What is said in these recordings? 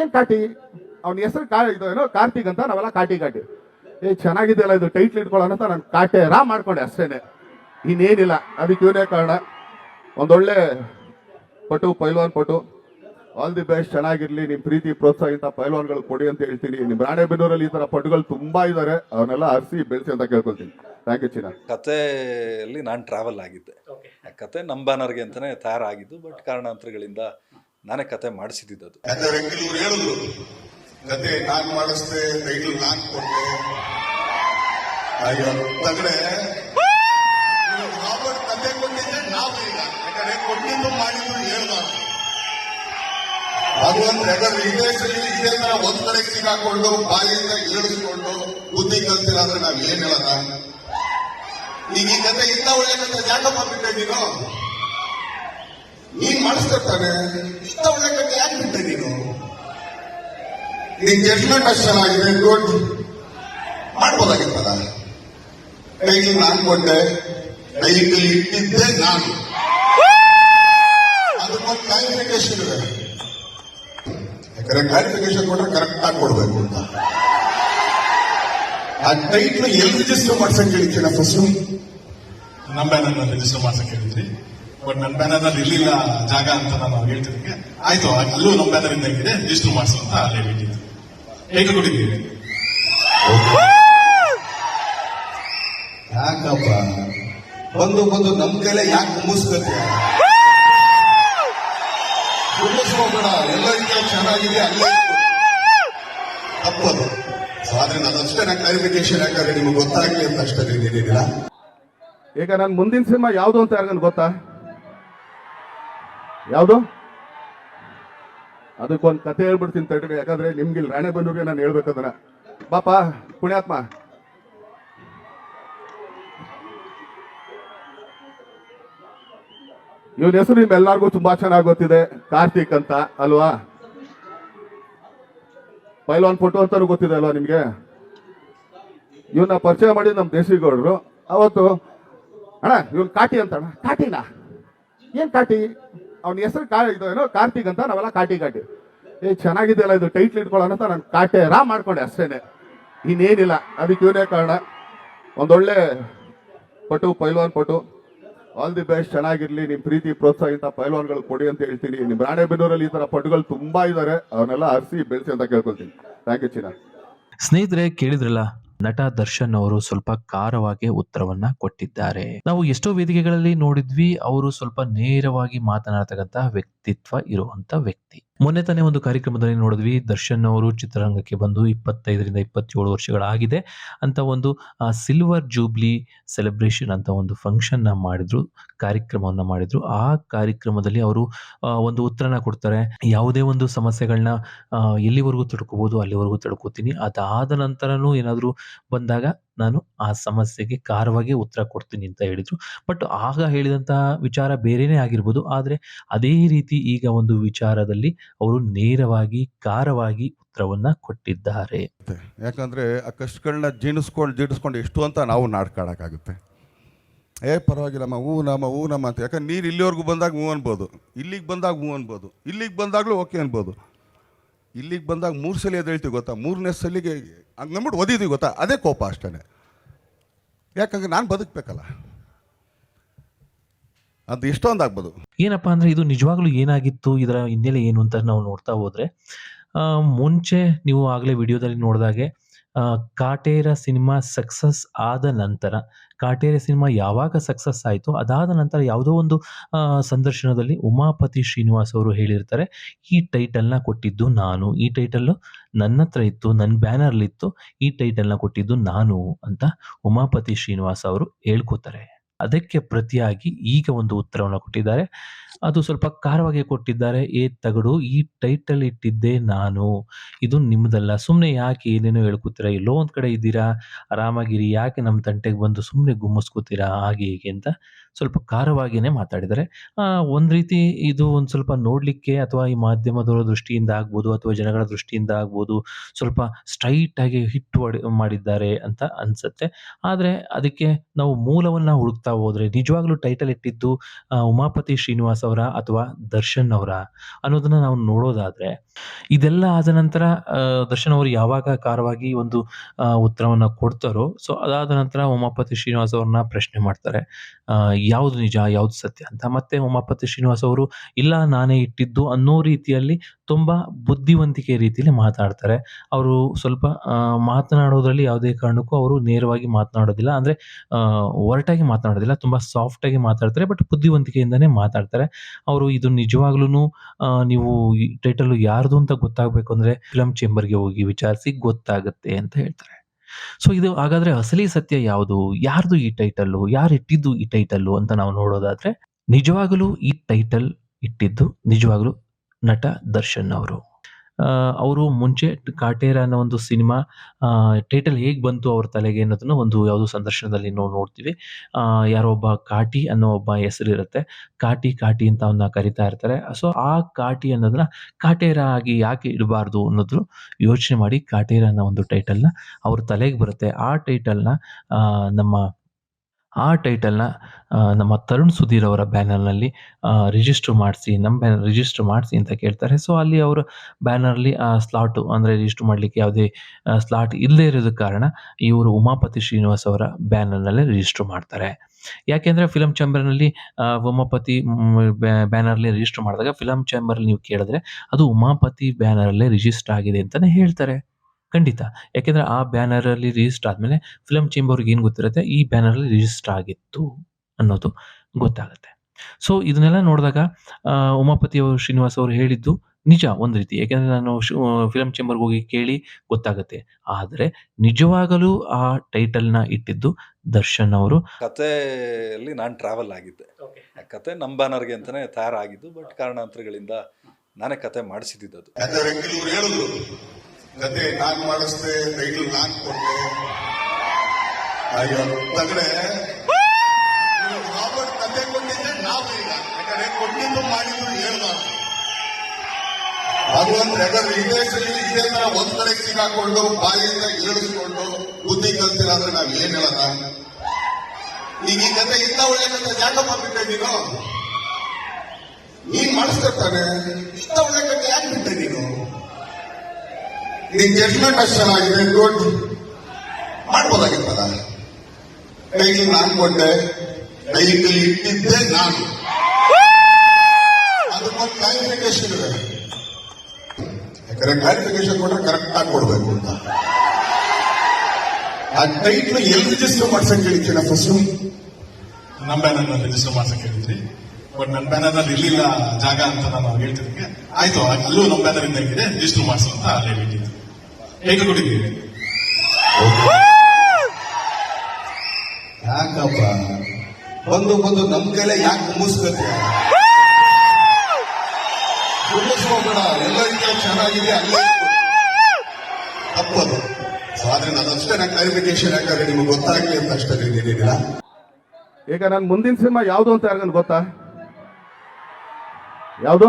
ಏನ್ ಕಾಟಿ ಅವನ ಹೆಸರು ಕಾ ಇದು ಏನೋ ಕಾರ್ತಿಕ್ ಅಂತ ನಾವೆಲ್ಲ ಕಾಟಿ ಕಾಟಿ ಏ ಚೆನ್ನಾಗಿದೆಯಲ್ಲ ಇದು ಟೈಟ್ಲ್ ಇಟ್ಕೊಳ್ಳೋಣ ಅಂತ ನಾನು ಕಾಟೆ ರಾ ಮಾಡ್ಕೊಂಡೆ ಅಷ್ಟೇನೆ. ಇನ್ನೇನಿಲ್ಲ ಅದಕ್ಕೆ ಇವನೇ ಕಾರಣ. ಒಂದೊಳ್ಳೆ ಪಟು ಪೈಲ್ವಾನ್ ಪಟು. ಆಲ್ ದಿ ಬೆಸ್ಟ್ ಚೆನ್ನಾಗಿರ್ಲಿ ನಿಮ್ ಪ್ರೀತಿ ಪ್ರೋತ್ಸಾಹ ಇಂಥ ಪೈಲ್ವಾನ್ಗಳು ಕೊಡಿ ಅಂತ ಹೇಳ್ತೀನಿ. ನಿಮ್ ರಾಣೆಬೆನ್ನೂರಲ್ಲಿ ಈ ತರ ಪಟುಗಳು ತುಂಬಾ ಇದಾರೆ ಅವನ್ನೆಲ್ಲ ಹರಿಸಿ ಬೆಳೆಸಿ ಅಂತ ಕೇಳ್ಕೊಳ್ತೀನಿ. ಥ್ಯಾಂಕ್ ಯು ಚಿನ್ನ. ಕಥೆಯಲ್ಲಿ ನಾನು ಟ್ರಾವೆಲ್ ಆಗಿದ್ದೆ. ಆ ಕತೆ ನಮ್ಮ ಬ್ಯಾನರ್ಗೆ ಅಂತಲೇ ತಯಾರಾಗಿದ್ದು ಬಟ್ ಕಾರಣಾಂತರಗಳಿಂದ ನಾನೇ ಕತೆ ಮಾಡಿಸಿದ್ದು ಹೇಳಿದ್ರು ಕತೆ ನಾನು ಮಾಡಿಸ್ದೆ ಟೈಟಲ್ ನಾನ್ ಕೊಟ್ಟೆ ಅಂದ್ರೆ ರಾಬರ್ಟ್ ಕತೆ ಕೊಟ್ಟಿದ್ದೆ, ನಾವು ಈಗ. ಯಾಕಂದ್ರೆ ಕೊಟ್ಟಿದ್ದು ಮಾಡಿದ್ದು ಹೇಳ್ಬಾರ್ದು. ಅದು ಅಂದ್ರೆ ಯಾಕಂದ್ರೆ ತರ ಒಂದ್ ಕಡೆ ಸಿಗಾಕೊಂಡು ಬಾಯಿಂದ ಇಳಿಸ್ಕೊಂಡು ಬುದ್ಧಿ ಕಲ್ತಿಲ್ಲ ಅಂದ್ರೆ ನಾವ್ ಏನ್ ಹೇಳೋಣ ಈಗ ಈ ಕತೆ ಇಂಥ ಒಳ್ಳೆ ಕತೆ ಬಿಟ್ಟೆ? ಮಾಡಿಸ್ಕೊತಾನೆ ಇಂಥ ಒಳ್ಳೆ ಯಾಕೆ ಬಿಟ್ಟೆ ನೀನು? ಜಡ್ಜ್ಮೆಂಟ್ ಅಷ್ಟು ಚೆನ್ನಾಗಿದೆ ಗುಡ್ ಮಾಡ್ಬೋದಾಗಿತ್ತಲ್ಲ? ನಾನು ನಾನ್ ಕೊಟ್ಟೆ ಟೈಟಲ್ ಇಟ್ಟಿದ್ದೆ ನಾನು. ಅದಕ್ಕೊಂದು ಕ್ಲಾರಿಫಿಕೇಶನ್ ಇದೆ. ಯಾಕಂದ್ರೆ ಕ್ಲಾರಿಫಿಕೇಶನ್ ಕೊಟ್ರೆ ಕರೆಕ್ಟ್ ಆಗಿ ಕೊಡ್ಬೇಕು ಅಂತ. ಆ ಟೈಟ್ಲ್ ಎಲ್ಲಿ ರಿಜಿಸ್ಟರ್ ಮಾಡ್ಸಕ್ ಹೇಳಿದ್ದೀನ ಫಸ್ಟ್ ನಮ್ಮ ರಿಜಿಸ್ಟರ್ ಮಾಡ್ಸಕ್ ಹೇಳಿದ್ರಿ ಬಟ್ ನನ್ನ ಬ್ಯಾನರ್ನಲ್ಲಿ ಇರ್ಲಿಲ್ಲ ಜಾಗ ಅಂತ ನಾನು ಹೇಳ್ತಿದ್ದಕ್ಕೆ, ಆಯ್ತು ಅಲ್ಲೂ ನಮ್ಮ ಬ್ಯಾನರ್ ಇಂದ ಇದೆ ರಿಜಿಸ್ಟರ್ ಮಾಡಿಸು ಅಂತ ಅಲ್ಲೇ ಬಿಟ್ಟಿದ್ದು. ಹೇಗೆ ಕೊಟ್ಟಿದ್ದೀವಿ ಯಾಕಪ್ಪ? ಬಂದು ಬಂದು ನಮ್ ಕೈಲೇ ಯಾಕೆ ಮುಗಿಸ್ಕೊತೀಯ ಮುಗಿಸ್ಕೋಬೇಡ ಎಲ್ಲರಿಗೂ ಚೆನ್ನಾಗಿದೆ, ಅಲ್ಲೇ. ತಪ್ಪದು. ಸೊ ಆದ್ರಿಂದ ಅದಷ್ಟೇ ನಾ ಕ್ಲಾರಿಫಿಕೇಶನ್ ಯಾಕಂದ್ರೆ ನಿಮ್ಗೆ ಗೊತ್ತಾಗ್ಲಿ ಅಂತ ಅಷ್ಟೇ ಈಗ ನಾನು ಮುಂದಿನ ಸಿನಿಮಾ ಯಾವುದು ಅಂತ ಯಾರಿಗನ್ ಗೊತ್ತಾ? ಯಾವುದು? ಅದಕ್ಕೊಂದು ಕತೆ ಹೇಳ್ಬಿಡ್ತೀನಿ ತಡ್ರಿ, ಯಾಕಂದ್ರೆ ನಿಮ್ಗೆ ಇಲ್ಲಿ ರಾಣೆಬೆನ್ನೂರಿಗೆ ನಾನು ಹೇಳ್ಬೇಕಂದ್ರ ಬಾಪ, ಪುಣ್ಯಾತ್ಮ. ಇವನ ಹೆಸರು ನಿಮ್ಮೆಲ್ಲರಿಗೂ ತುಂಬಾ ಚೆನ್ನಾಗಿ ಗೊತ್ತಿದೆ, ಕಾರ್ತಿಕ್ ಅಂತ, ಅಲ್ವಾ? ಪೈಲಾನ್ ಫೋಟೋ ಅಂತ ಗೊತ್ತಿದೆ ಅಲ್ವಾ ನಿಮ್ಗೆ? ಇವನ್ನ ಪರಿಚಯ ಮಾಡಿ ನಮ್ಮ ದೇಶಿಗೌಡರು. ಅವತ್ತು, ಅಣ್ಣ, ಇವನ್ ಕಾಟಿ ಅಂತ ಅಣ್ಣ ಕಾಟಿನಾ? ಏನ್ ಕಾಟಿ? ಅವನ ಹೆಸರು ಕಾ ಇದು ಏನೋ ಕಾರ್ತಿಕ್ ಅಂತ, ನಾವೆಲ್ಲ ಕಾಟಿ ಕಾಟಿ ಏ, ಚೆನ್ನಾಗಿದೆಯಲ್ಲ ಇದು ಟೈಟ್ಲ್ ಇಟ್ಕೊಳ್ಳೋಣ ಅಂತ ನಾನು ಕಾಟೆ ರಾ ಮಾಡ್ಕೊಂಡೆ ಅಷ್ಟೇನೆ. ಇನ್ನೇನಿಲ್ಲ, ಅದಕ್ಕೆ ಇವನೇ ಕಾರಣ. ಒಂದೊಳ್ಳೆ ಪಟು, ಪೈಲ್ವಾನ್ ಪಟು. ಆಲ್ ದಿ ಬೆಸ್ಟ್ ಚೆನ್ನಾಗಿರ್ಲಿ ನಿಮ್ಮ ಪ್ರೀತಿ ಪ್ರೋತ್ಸಾಹ ಇಂಥ ಪೈಲ್ವಾನ್ಗಳು ಕೊಡಿ ಅಂತ ಹೇಳ್ತೀನಿ. ನಿಮ್ ರಾಣೆಬೆನ್ನೂರಲ್ಲಿ ಈ ತರ ಪಟುಗಳು ತುಂಬಾ ಇದ್ದಾರೆ ಅವನ್ನೆಲ್ಲ ಹರಿಸಿ ಬೆಳೆಸಿ ಅಂತ ಕೇಳ್ಕೊಳ್ತೀನಿ. ಥ್ಯಾಂಕ್ ಯು ಚಿನ್ನ ಸ್ನೇಹಿತರೆ, ಕೇಳಿದ್ರಲ್ಲ ನಟ ದರ್ಶನ್ ಅವರು ಸ್ವಲ್ಪ ಖಾರವಾಗಿ ಉತ್ತರವನ್ನ ಕೊಟ್ಟಿದ್ದಾರೆ. ನಾವು ಎಷ್ಟೋ ವೇದಿಕೆಗಳಲ್ಲಿ ನೋಡಿದ್ವಿ, ಅವರು ಸ್ವಲ್ಪ ನೇರವಾಗಿ ಮಾತನಾಡ್ತಕ್ಕಂತ ವ್ಯಕ್ತಿತ್ವ ಇರುವಂತ ವ್ಯಕ್ತಿ. ಮೊನ್ನೆ ತಾನೇ ಒಂದು ಕಾರ್ಯಕ್ರಮದಲ್ಲಿ ನೋಡಿದ್ವಿ, ದರ್ಶನ್ ಅವರು ಚಿತ್ರರಂಗಕ್ಕೆ ಬಂದು ಇಪ್ಪತ್ತೈದರಿಂದ ಇಪ್ಪತ್ತೇಳು ವರ್ಷಗಳಾಗಿದೆ ಅಂತ ಒಂದು ಸಿಲ್ವರ್ ಜೂಬ್ಲಿ ಸೆಲೆಬ್ರೇಷನ್ ಅಂತ ಒಂದು ಫಂಕ್ಷನ್ನ ಮಾಡಿದ್ರು, ಕಾರ್ಯಕ್ರಮವನ್ನು ಮಾಡಿದ್ರು. ಆ ಕಾರ್ಯಕ್ರಮದಲ್ಲಿ ಅವರು ಒಂದು ಉತ್ತರನ ಕೊಡ್ತಾರೆ, ಯಾವುದೇ ಒಂದು ಸಮಸ್ಯೆಗಳನ್ನ ಎಲ್ಲಿವರೆಗೂ ತಡ್ಕೋಬಹುದು ಅಲ್ಲಿವರೆಗೂ ತಡ್ಕೋತೀನಿ. ಅದಾದ ನಂತರನೂ ಏನಾದರೂ ಬಂದಾಗ ನಾನು ಆ ಸಮಸ್ಯೆಗೆ ಕಾರವಾಗಿ ಉತ್ತರ ಕೊಡ್ತೀನಿ ಅಂತ ಹೇಳಿದ್ರು. ಬಟ್ ಆಗ ಹೇಳಿದಂತಹ ವಿಚಾರ ಬೇರೆಯೇ ಆಗಿರ್ಬೋದು. ಆದರೆ ಅದೇ ರೀತಿ ಈಗ ಒಂದು ವಿಚಾರದಲ್ಲಿ ಅವರು ನೇರವಾಗಿ ಕಾರವಾಗಿ ಉತ್ತರವನ್ನ ಕೊಟ್ಟಿದ್ದಾರೆ. ಯಾಕಂದರೆ ಆ ಕಷ್ಟಗಳನ್ನ ಜೀಣಿಸ್ಕೊಂಡು ಜೀಡಿಸ್ಕೊಂಡು ಎಷ್ಟು ಅಂತ ನಾವು ನಾಡ್ಕಾಡಕ್ಕಾಗುತ್ತೆ. ಏ ಪರವಾಗಿಲ್ಲಮ್ಮ ಹೂ ನಮ್ಮ ಹೂ ನಮ್ಮ ಅಂತ. ಯಾಕಂದ್ರೆ ನೀರು ಇಲ್ಲಿವರೆಗೂ ಬಂದಾಗ ಹೂ ಅನ್ಬೋದು. ಇಲ್ಲಿಗೆ ಬಂದಾಗ ಹೂ ಅನ್ಬೋದು. ಇಲ್ಲಿಗೆ ಬಂದಾಗಲೂ ಓಕೆ ಅನ್ಬೋದು. ಇಲ್ಲಿಗೆ ಬಂದಾಗ ಮೂರು ಸಲ ಹೇಳ್ತೀವಿ ಗೊತ್ತಾ? ಮೂರನೇ ಸಲಿಗೆ ಹಂಗೆ ನಂಬಿಟ್ಟು ಓದಿದ್ವಿ ಗೊತ್ತಾ? ಅದೇ ಕೋಪ ಅಷ್ಟೇ ಯಾಕಂದ್ರೆ ನಾನು ಬದುಕಬೇಕಲ್ಲ. ಅದು ಎಷ್ಟೊಂದು ಆಗ್ಬೋದು ಏನಪ್ಪಾ ಅಂದ್ರೆ ಇದು ನಿಜವಾಗ್ಲೂ ಏನಾಗಿತ್ತು? ಇದರ ಹಿನ್ನೆಲೆ ಏನು ಅಂತ ನಾವು ನೋಡ್ತಾ ಹೋದ್ರೆ ಮುಂಚೆ ನೀವು ಆಗಲೇ ವಿಡಿಯೋದಲ್ಲಿ ನೋಡಿದಾಗೆ ಕಾಟೇರ ಸಿನಿಮಾ ಸಕ್ಸಸ್ ಆದ ನಂತರ, ಕಾಟೇರ ಸಿನಿಮಾ ಯಾವಾಗ ಸಕ್ಸಸ್ ಆಯಿತು ಅದಾದ ನಂತರ ಯಾವುದೋ ಒಂದು ಸಂದರ್ಶನದಲ್ಲಿ ಉಮಾಪತಿ ಶ್ರೀನಿವಾಸ್ ಅವರು ಹೇಳಿರ್ತಾರೆ, ಈ ಟೈಟಲ್ನ ಕೊಟ್ಟಿದ್ದು ನಾನು, ಈ ಟೈಟಲ್ಲು ನನ್ನ ಹತ್ರ ಇತ್ತು, ನನ್ನ ಬ್ಯಾನರ್ಲಿತ್ತು, ಈ ಟೈಟಲ್ನ ಕೊಟ್ಟಿದ್ದು ನಾನು ಅಂತ ಉಮಾಪತಿ ಶ್ರೀನಿವಾಸ್ ಅವರು ಹೇಳ್ಕೊತಾರೆ. ಅದಕ್ಕೆ ಪ್ರತಿಯಾಗಿ ಈಗ ಒಂದು ಉತ್ತರವನ್ನು ಕೊಟ್ಟಿದ್ದಾರೆ. ಅದು ಸ್ವಲ್ಪ ಖಾರವಾಗಿ ಕೊಟ್ಟಿದ್ದಾರೆ. ಏ ತಗಡು, ಈ ಟೈಟಲ್ ಇಟ್ಟಿದ್ದೆ ನಾನು. ಇದು ನಿಮ್ಮದಲ್ಲ ಸುಮ್ಮನೆ ಯಾಕೆ ಏನೇನೋ ಹೇಳ್ಕೊತೀರಾ? ಎಲ್ಲೋ ಒಂದು ಕಡೆ ಇದ್ದೀರಾ? ಆರಾಮಾಗಿರಿ. ಯಾಕೆ ನಮ್ಮ ತಂಟೆಗೆ ಬಂದು ಸುಮ್ಮನೆ ಗುಮ್ಮಿಸ್ಕೋತೀರಾ? ಹಾಗೆ ಹೀಗೆ ಅಂತ ಸ್ವಲ್ಪ ಖಾರವಾಗಿಯೇ ಮಾತಾಡಿದ್ದಾರೆ ಒಂದು ರೀತಿ ಇದು ಒಂದು ಸ್ವಲ್ಪ ನೋಡಲಿಕ್ಕೆ ಅಥವಾ ಈ ಮಾಧ್ಯಮದವರ ದೃಷ್ಟಿಯಿಂದ ಆಗ್ಬೋದು ಅಥವಾ ಜನಗಳ ದೃಷ್ಟಿಯಿಂದ ಆಗ್ಬೋದು ಸ್ವಲ್ಪ ಸ್ಟ್ರೈಟ್ ಆಗಿ ಹಿಟ್ ಮಾಡಿದ್ದಾರೆ ಅಂತ ಅನ್ಸುತ್ತೆ. ಆದರೆ ಅದಕ್ಕೆ ನಾವು ಮೂಲವನ್ನ ಹುಡುಕ್ತಾ ಹೋದ್ರೆ, ನಿಜವಾಗ್ಲೂ ಟೈಟಲ್ ಇಟ್ಟಿದ್ದು ಉಮಾಪತಿ ಶ್ರೀನಿವಾಸ್ ಅವರ ಅಥವಾ ದರ್ಶನ್ ಅವರ ಅನ್ನೋದನ್ನ ನಾವು ನೋಡೋದಾದ್ರೆ, ಇದೆಲ್ಲ ಆದ ನಂತರ ದರ್ಶನ್ ಅವರು ಯಾವಾಗ ಕಾರವಾಗಿ ಒಂದು ಉತ್ತರವನ್ನು ಕೊಡ್ತಾರೋ, ಸೊ ಅದಾದ ನಂತರ ಉಮಾಪತಿ ಶ್ರೀನಿವಾಸ್ ಅವ್ರನ್ನ ಪ್ರಶ್ನೆ ಮಾಡ್ತಾರೆ. ಯಾವುದು ನಿಜ, ಯಾವುದು ಸತ್ಯ ಅಂತ ಮತ್ತೆ ಉಮಾಪತಿ ಶ್ರೀನಿವಾಸ್ ಅವರು, ಇಲ್ಲ ನಾನೇ ಇಟ್ಟಿದ್ದು ಅನ್ನೋ ರೀತಿಯಲ್ಲಿ ತುಂಬ ಬುದ್ಧಿವಂತಿಕೆ ರೀತಿಯಲ್ಲಿ ಮಾತಾಡ್ತಾರೆ. ಅವರು ಸ್ವಲ್ಪ ಮಾತನಾಡೋದ್ರಲ್ಲಿ ಯಾವುದೇ ಕಾರಣಕ್ಕೂ ಅವರು ನೇರವಾಗಿ ಮಾತನಾಡೋದಿಲ್ಲ. ಅಂದ್ರೆ ಒರಟಾಗಿ ಮಾತನಾಡೋದಿಲ್ಲ, ತುಂಬಾ ಸಾಫ್ಟ್ ಆಗಿ ಮಾತಾಡ್ತಾರೆ ಬಟ್ ಬುದ್ಧಿವಂತಿಕೆಯಿಂದನೇ ಮಾತಾಡ್ತಾರೆ. ಅವರು ಇದು ನಿಜವಾಗ್ಲೂ ನೀವು ಟೈಟಲ್ ಯಾರ್ದು ಅಂತ ಗೊತ್ತಾಗಬೇಕು ಅಂದ್ರೆ ಫಿಲಂ ಚೇಂಬರ್ಗೆ ಹೋಗಿ ವಿಚಾರಿಸಿ ಗೊತ್ತಾಗುತ್ತೆ ಅಂತ ಹೇಳ್ತಾರೆ. ಸೊ ಇದು ಹಾಗಾದ್ರೆ ಅಸಲಿ ಸತ್ಯ ಯಾವುದು? ಯಾರ್ದು ಈ ಟೈಟಲ್ಲು ಯಾರು ಇಟ್ಟಿದ್ದು ಈ ಟೈಟಲ್ಲು ಅಂತ ನಾವು ನೋಡೋದಾದ್ರೆ ನಿಜವಾಗಲೂ ಈ ಟೈಟಲ್ ಇಟ್ಟಿದ್ದು ನಿಜವಾಗ್ಲೂ ನಟ ದರ್ಶನ್ ಅವರು. ಅವರು ಮುಂಚೆ ಕಾಟೇರ ಅನ್ನೋ ಒಂದು ಸಿನಿಮಾ ಟೈಟಲ್ ಹೇಗೆ ಬಂತು ಅವ್ರ ತಲೆಗೆ ಅನ್ನೋದನ್ನು ಒಂದು ಯಾವುದೋ ಸಂದರ್ಶನದಲ್ಲಿ ನಾವು ನೋಡ್ತೀವಿ. ಯಾರೋ ಒಬ್ಬ ಕಾಟಿ ಅನ್ನೋ ಒಬ್ಬ ಹೆಸರಿರುತ್ತೆ ಕಾಟಿ ಕಾಟಿ ಅಂತ ಅವನ್ನ ಕರಿತಾ ಇರ್ತಾರೆ. ಸೊ ಆ ಕಾಟಿ ಅನ್ನೋದನ್ನ ಕಾಟೇರ ಆಗಿ ಯಾಕೆ ಇಡಬಾರ್ದು ಅನ್ನೋದ್ರು ಯೋಚನೆ ಮಾಡಿ ಕಾಟೇರ ಅನ್ನೋ ಒಂದು ಟೈಟಲ್ನ ಅವ್ರ ತಲೆಗೆ ಬರುತ್ತೆ. ಆ ಟೈಟಲ್ನ ನಮ್ಮ ಆ ಟೈಟಲ್ನ ನಮ್ಮ ತರುಣ್ ಸುಧೀರ್ ಅವರ ಬ್ಯಾನರ್ನಲ್ಲಿ ರಿಜಿಸ್ಟರ್ ಮಾಡಿಸಿ ನಮ್ಮ ಬ್ಯಾನರ್ ರಿಜಿಸ್ಟರ್ ಮಾಡಿಸಿ ಅಂತ ಕೇಳ್ತಾರೆ. ಸೊ ಅಲ್ಲಿ ಅವರು ಬ್ಯಾನರ್ಲಿ ಆ ಸ್ಲಾಟು ಅಂದರೆ ರಿಜಿಸ್ಟರ್ ಮಾಡಲಿಕ್ಕೆ ಯಾವುದೇ ಸ್ಲಾಟ್ ಇಲ್ಲದೇ ಇರೋದ ಕಾರಣ ಇವರು ಉಮಾಪತಿ ಶ್ರೀನಿವಾಸ್ ಅವರ ಬ್ಯಾನರ್ನಲ್ಲೇ ರಿಜಿಸ್ಟರ್ ಮಾಡ್ತಾರೆ. ಯಾಕೆಂದರೆ ಫಿಲಮ್ ಚೇಂಬರ್ನಲ್ಲಿ ಉಮಾಪತಿ ಬ್ಯಾನರ್ಲಿ ರಿಜಿಸ್ಟರ್ ಮಾಡಿದಾಗ ಫಿಲಮ್ ಚೇಂಬರ್ ನೀವು ಕೇಳಿದ್ರೆ ಅದು ಉಮಾಪತಿ ಬ್ಯಾನರಲ್ಲೇ ರಿಜಿಸ್ಟರ್ ಆಗಿದೆ ಅಂತಲೇ ಹೇಳ್ತಾರೆ. ಖಂಡಿತ. ಯಾಕೆಂದ್ರೆ ಆ ಬ್ಯಾನರಲ್ಲಿ ರಿಜಿಸ್ಟರ್ ಆದಮೇಲೆ ಫಿಲಮ್ ಚೇಂಬರ್ಗೆ ಏನು ಗೊತ್ತಿರುತ್ತೆ? ಈ ಬ್ಯಾನರಲ್ಲಿ ರಿಜಿಸ್ಟರ್ ಆಗಿತ್ತು ಅನ್ನೋದು ಗೊತ್ತಾಗುತ್ತೆ. ಸೊ ಇದನ್ನೆಲ್ಲ ನೋಡಿದಾಗ ಉಮಾಪತಿ ಅವರು ಶ್ರೀನಿವಾಸ್ ಅವರು ಹೇಳಿದ್ದು ನಿಜ ಒಂದು ರೀತಿ. ಯಾಕೆಂದರೆ ನಾನು ಫಿಲಂ ಚೇಂಬರ್ಗೆ ಹೋಗಿ ಕೇಳಿ ಗೊತ್ತಾಗುತ್ತೆ. ಆದರೆ ನಿಜವಾಗಲೂ ಆ ಟೈಟಲ್ನ ಇಟ್ಟಿದ್ದು ದರ್ಶನ್ ಅವರು. ಕಥೆಯಲ್ಲಿ ನಾನು ಟ್ರಾವೆಲ್ ಆಗಿದ್ದೆ. ಆ ಕತೆ ನಮ್ಮ ಬ್ಯಾನರ್ಗೆ ಅಂತಾನೆ ತಯಾರಾಗಿದ್ದು ಬಟ್ ಕಾರಣಾಂತರಗಳಿಂದ ನಾನೇ ಕತೆ ಮಾಡಿಸಿದ್ದು ಕತೆ ನಾನ್ ಮಾಡಿಸ್ದೆ ಟೈಟಲ್ ನಾನ್ ಕೊಟ್ಟೆ ಅಯ್ಯೋ ತಗಡೆ ರಾಬರ್ಟ್ ಕತೆ ಕೊಟ್ಟಿದ್ದೆ, ನಾವು ಈಗ. ಯಾಕಂದ್ರೆ ಕೊಟ್ಟಿದ್ದು ಮಾಡಿದ್ರು ಹೇಳ್ಬಾರ್ದು. ಅದು ಅಂದ್ರೆ ಯಾಕಂದ್ರೆ ವಿದೇಶದಲ್ಲಿ ಇದೇ ತರ ಒಂದ್ ಕಡೆ ಸಿಗಾಕೊಂಡು ಬಾಯಿಂದ ಇಳಿಸ್ಕೊಂಡು ಬುದ್ಧಿ ಕಲ್ತಿಲ್ಲ ಅಂದ್ರೆ ನಾವ್ ಏನ್ ಹೇಳೋಣ ಈಗ ಈ ಕತೆ ಇಂಥ ಒಳ್ಳೆ ಕತೆ ಯಾಕಪ್ಪ ಬಂದ್ಬಿಟ್ಟೆ ನೀನು? ನೀನ್ ಮಾಡಿಸ್ಕೊತಾನೆ ಇಂಥ ಒಳ್ಳೆ ಕತೆ ಯಾಕೆ ಬಿಟ್ಟೆ ನೀನು? ನಿನ್ ಜಡ್ಜ್ಮೆಂಟ್ ಅಷ್ಟು ಚೆನ್ನಾಗಿದೆ ಗುಡ್ ಮಾಡ್ಬೋದಾಗಿತ್ತಲ್ಲ ಟೈಟಲ್ ನಾನು ಕೊಟ್ಟೆ ಟೈಟಲ್ ಇಟ್ಟಿದ್ದೆ ನಾನು. ಅದಕ್ಕೊಂದು ಕ್ಲಾರಿಫಿಕೇಶನ್ ಇದೆ. ಯಾಕಂದ್ರೆ ಕ್ಲಾರಿಫಿಕೇಶನ್ ಕೊಟ್ರೆ ಕರೆಕ್ಟ್ ಆಗಿ ಕೊಡ್ಬೇಕು ಅಂತ. ಆ ಟೈಟ್ಲ್ ಎಲ್ಲಿ ರಿಜಿಸ್ಟರ್ ಮಾಡ್ಸಕ್ ಹೇಳ್ತೀನಿ ಫಸ್ಟ್ ನಮ್ಮ ಬ್ಯಾನರ್ ರಿಜಿಸ್ಟರ್ ಮಾಡ್ಸಕ್ ಹೇಳಿದ್ರಿ ಬಟ್ ನನ್ನ ಬ್ಯಾನರ್ನಲ್ಲಿ ಜಾಗ ಅಂತ ನಾನು ಹೇಳ್ತಿದ್ದಕ್ಕೆ ಆಯ್ತು, ಅಲ್ಲೂ ನಮ್ಮ ಬ್ಯಾನರ್ ಇಂದ ಇದೆ ರಿಜಿಸ್ಟರ್ ಮಾಡಿಸು ಅಂತ ಅಲ್ಲೇ ಬಿಟ್ಟಿದ್ದು ಹೇಗೆ ಕೊಟ್ಟಿದ್ದೀರಿ? ಯಾಕಪ್ಪ? ಬಂದು ಬಂದು ನಮ್ ಕೈಲೇ ಯಾಕೆ ಮುಗಿಸ್ಕೊತೀಯ ಮುಗಿಸ್ಕೋಬೇಡ ಎಲ್ಲರಿಗೂ ಚೆನ್ನಾಗಿದೆ, ಅಲ್ಲೇ. ತಪ್ಪದು. ಸೊ ಆದ್ರಿಂದ ಅದಷ್ಟೇ ನಾ ಕ್ಲಾರಿಫಿಕೇಶನ್ ಯಾಕಂದ್ರೆ ನಿಮ್ಗೆ ಗೊತ್ತಾಗ್ಲಿ ಅಂತ ಅಷ್ಟೇ ಏನಿಲ್ಲ ಈಗ ನಾನು ಮುಂದಿನ ಸಿನಿಮಾ ಯಾವುದು ಅಂತ ಯಾರಿಗನ್ ಗೊತ್ತಾ? ಯಾವುದು?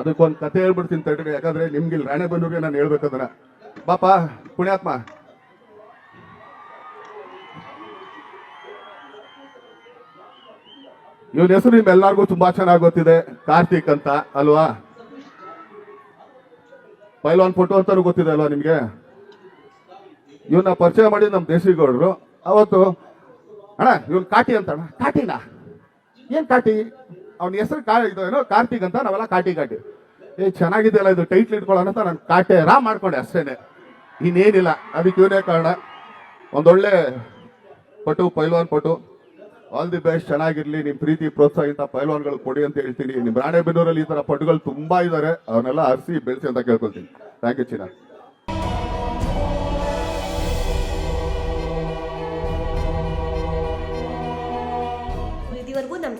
ಅದಕ್ಕೊಂದು ಕತೆ ಹೇಳ್ಬಿಡ್ತೀನಿ ತಡ್ರಿ, ಯಾಕಂದ್ರೆ ನಿಮ್ಗೆ ಇಲ್ಲಿ ರಾಣೆ ರಾಣೆಬೆನ್ನೂರಿಗೆ ನಾನು ಹೇಳ್ಬೇಕದನ್ನ ಬಾಪ, ಪುಣ್ಯಾತ್ಮ. ಇವನ ಹೆಸರು ನಿಮ್ಮೆಲ್ಲರಿಗೂ ತುಂಬಾ ಚೆನ್ನಾಗಿ ಗೊತ್ತಿದೆ, ಕಾರ್ತಿಕ್ ಅಂತ, ಅಲ್ವಾ? ಪೈಲ್ವಾನ್ ಫೋಟೋ ಅಂತಾನು ಗೊತ್ತಿದೆ ಅಲ್ವಾ ನಿಮಗೆ? ಇವನ್ನ ಪರಿಚಯ ಮಾಡಿ ನಮ್ಮ ದೇಶಿಗೌಡರು. ಅವತ್ತು, ಅಣ್ಣ, ಇವನ್ ಕಾಟಿ ಅಂತ ಅಣ್ಣ. ಕಾಟಿನ? ಏನ್ ಕಾಟಿ? ಅವನ ಹೆಸರು ಕಾ ಇದು ಏನೋ ಕಾರ್ತಿಕ್ ಅಂತ, ನಾವೆಲ್ಲ ಕಾಟಿ ಕಾಟಿ ಏ, ಚೆನ್ನಾಗಿದೆಯಲ್ಲ ಇದು ಟೈಟ್ಲ್ ಇಟ್ಕೊಳ್ಳೋಣ ಅಂತ ನಾನು ಕಾಟೆ ರಾ ಮಾಡ್ಕೊಂಡೆ ಅಷ್ಟೇನೆ. ಇನ್ನೇನಿಲ್ಲ, ಅದಕ್ಕೆ ಇವನೇ ಕಾರಣ. ಒಂದೊಳ್ಳೆ ಪಟು, ಪೈಲ್ವಾನ್ ಪಟು. ಆಲ್ ದಿ ಬೆಸ್ಟ್ ಚೆನ್ನಾಗಿರ್ಲಿ ನಿಮ್ಮ ಪ್ರೀತಿ ಪ್ರೋತ್ಸಾಹ ಇಂಥ ಪೈಲ್ವಾನ್ಗಳು ಕೊಡಿ ಅಂತ ಹೇಳ್ತೀನಿ. ನಿಮ್ ರಾಣೆಬೆನ್ನೂರಲ್ಲಿ ಈ ತರ ಪಟುಗಳು ತುಂಬಾ ಇದ್ದಾರೆ ಅವನ್ನೆಲ್ಲ ಹರಿಸಿ ಬೆಳೆಸಿ ಅಂತ ಕೇಳ್ಕೊಳ್ತೀನಿ. ಥ್ಯಾಂಕ್ ಯು ಚಿನ್ನ.